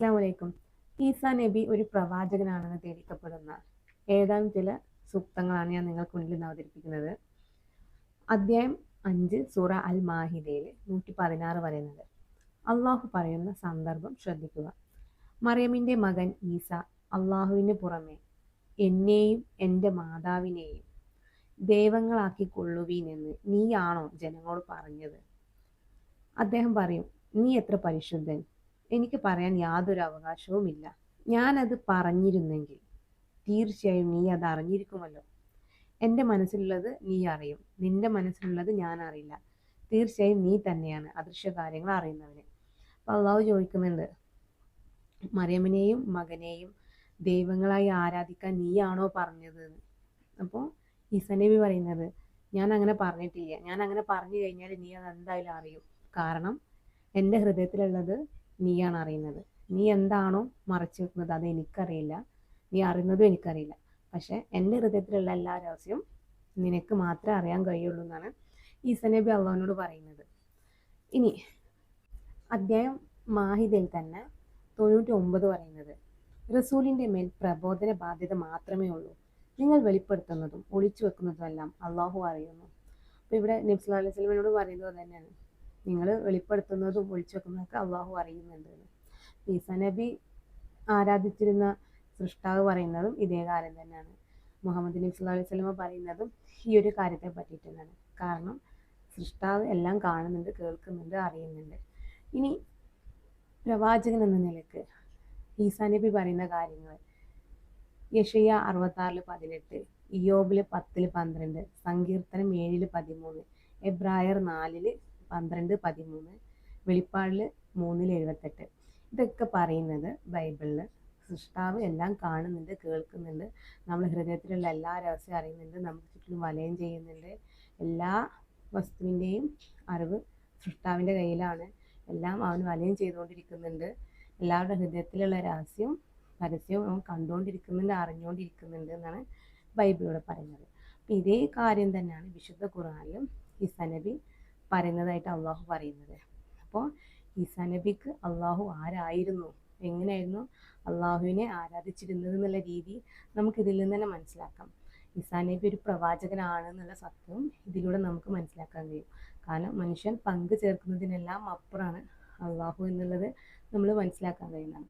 അസ്സാം വലൈക്കും ഈസാ നബി ഒരു പ്രവാചകനാണെന്ന് തെളിയിക്കപ്പെടുന്ന ഏതാനും ചില സൂക്തങ്ങളാണ് ഞാൻ നിങ്ങൾക്ക് മുന്നിൽ നിന്ന് അവതരിപ്പിക്കുന്നത്. അദ്ധ്യായം അഞ്ച് സൂറ അൽ മാഹിദയിൽ നൂറ്റി പതിനാറ് പറയുന്നത് അള്ളാഹു പറയുന്ന സന്ദർഭം ശ്രദ്ധിക്കുക. മറിയമിന്റെ മകൻ ഈസ അള്ളാഹുവിന് പുറമെ എന്നെയും എന്റെ മാതാവിനെയും ദൈവങ്ങളാക്കി കൊള്ളുവീനെന്ന് നീയാണോ ജനങ്ങളോട് പറഞ്ഞത്? അദ്ദേഹം പറയും നീ എത്ര പരിശുദ്ധൻ? എനിക്ക് പറയാൻ യാതൊരു അവകാശവുമില്ല ഞാനത് പറഞ്ഞിരുന്നെങ്കിൽ തീർച്ചയായും നീ അത് അറിഞ്ഞിരിക്കുമല്ലോ. എന്റെ മനസ്സിലുള്ളത് നീ അറിയും. നിന്റെ മനസ്സിലുള്ളത് ഞാൻ അറിയില്ല. തീർച്ചയായും നീ തന്നെയാണ് അദൃശ്യ കാര്യങ്ങൾ അറിയുന്നവന്. അപ്പോൾ അള്ളാഹു ചോദിക്കുന്നുണ്ട് മറിയമ്മനെയും മകനെയും ദൈവങ്ങളായി ആരാധിക്കാൻ നീയാണോ പറഞ്ഞത്? അപ്പോൾ ഈസനബി പറയുന്നത് ഞാൻ അങ്ങനെ പറഞ്ഞിട്ടില്ല. ഞാൻ അങ്ങനെ പറഞ്ഞു കഴിഞ്ഞാൽ നീ അത് എന്തായാലും അറിയും. കാരണം എന്റെ ഹൃദയത്തിലുള്ളത് നീയാണ് അറിയുന്നത്. നീ എന്താണോ മറച്ചു വെക്കുന്നത് അത് എനിക്കറിയില്ല. നീ അറിയുന്നതും എനിക്കറിയില്ല. പക്ഷെ എന്റെ ഹൃദയത്തിലുള്ള എല്ലാ രഹസ്യവും നിനക്ക് മാത്രമേ അറിയാൻ കഴിയുള്ളൂ എന്നാണ് ഈസ നബി അള്ളാഹിനോട് പറയുന്നത്. ഇനി അദ്ധ്യായം മാഹിദയിൽ തന്നെ തൊണ്ണൂറ്റി ഒമ്പത് പറയുന്നത് റസൂലിന്റെ മേൽ പ്രബോധന ബാധ്യത മാത്രമേ ഉള്ളൂ. നിങ്ങൾ വെളിപ്പെടുത്തുന്നതും ഒളിച്ചു വെക്കുന്നതും എല്ലാം അള്ളാഹു അറിയുന്നു. അപ്പോൾ ഇവിടെ നബ്സ് അലൈഹി സ്വലമിനോട് പറയുന്നത് തന്നെയാണ് നിങ്ങൾ വെളിപ്പെടുത്തുന്നതും ഒളിച്ചു വെക്കുന്നതൊക്കെ അള്ളാഹു അറിയുന്നുണ്ട്. ഈസ നബി ആരാധിച്ചിരുന്ന സൃഷ്ടാവ് പറയുന്നതും ഇതേ കാര്യം തന്നെയാണ്. മുഹമ്മദ് നബി അലൈഹി സ്വലമ പറയുന്നതും ഈ ഒരു കാര്യത്തെ പറ്റിയിട്ട് തന്നെയാണ്. കാരണം സൃഷ്ടാവ് എല്ലാം കാണുന്നുണ്ട് കേൾക്കുന്നുണ്ട് അറിയുന്നുണ്ട്. ഇനി പ്രവാചകൻ എന്ന നിലയ്ക്ക് ഈസ നബി പറയുന്ന കാര്യങ്ങൾ. യഷയ അറുപത്താറിൽ പതിനെട്ട് ഇയോബിൽ പത്തിൽ പന്ത്രണ്ട് സങ്കീർത്തനം ഏഴിൽ പതിമൂന്ന് എബ്രായർ നാലിൽ പന്ത്രണ്ട് പതിമൂന്ന് വെളിപ്പാടിൽ മൂന്നിൽ എഴുപത്തെട്ട്. ഇതൊക്കെ പറയുന്നത് ബൈബിളിൽ സൃഷ്ടാവ് എല്ലാം കാണുന്നുണ്ട് കേൾക്കുന്നുണ്ട്. നമ്മൾ ഹൃദയത്തിലുള്ള എല്ലാ രഹസ്യം അറിയുന്നുണ്ട് നമുക്ക് ചുറ്റിലും വലയം ചെയ്യുന്നുണ്ട്. എല്ലാ വസ്തുവിന്റെയും അറിവ് സൃഷ്ടാവിന്റെ കയ്യിലാണ്. എല്ലാം അവൻ വലയം ചെയ്തുകൊണ്ടിരിക്കുന്നുണ്ട്. എല്ലാവരുടെ ഹൃദയത്തിലുള്ള രഹസ്യം പരസ്യവും അവൻ കണ്ടുകൊണ്ടിരിക്കുന്നുണ്ട് അറിഞ്ഞുകൊണ്ടിരിക്കുന്നുണ്ട് എന്നാണ് ബൈബിളിലൂടെ പറയുന്നത്. അപ്പം ഇതേ കാര്യം തന്നെയാണ് വിശുദ്ധ ഖുറാനിലും ഇസനബി പറയുന്നതായിട്ട് അള്ളാഹു പറയുന്നത്. അപ്പോൾ ഈസാ നബിക്ക് അള്ളാഹു ആരായിരുന്നു? എങ്ങനെയായിരുന്നു അള്ളാഹുവിനെ ആരാധിച്ചിരുന്നത് എന്നുള്ള രീതി നമുക്ക് ഇതിൽ നിന്ന് തന്നെ മനസ്സിലാക്കാം. ഈസാ നബി ഒരു പ്രവാചകനാണ് എന്നുള്ള സത്യവും ഇതിലൂടെ നമുക്ക് മനസ്സിലാക്കാൻ കഴിയും. കാരണം മനുഷ്യൻ പങ്കു ചേർക്കുന്നതിനെല്ലാം അപ്പുറമാണ് അള്ളാഹു എന്നുള്ളത് നമ്മൾ മനസ്സിലാക്കാൻ കഴിയുന്നതാണ്.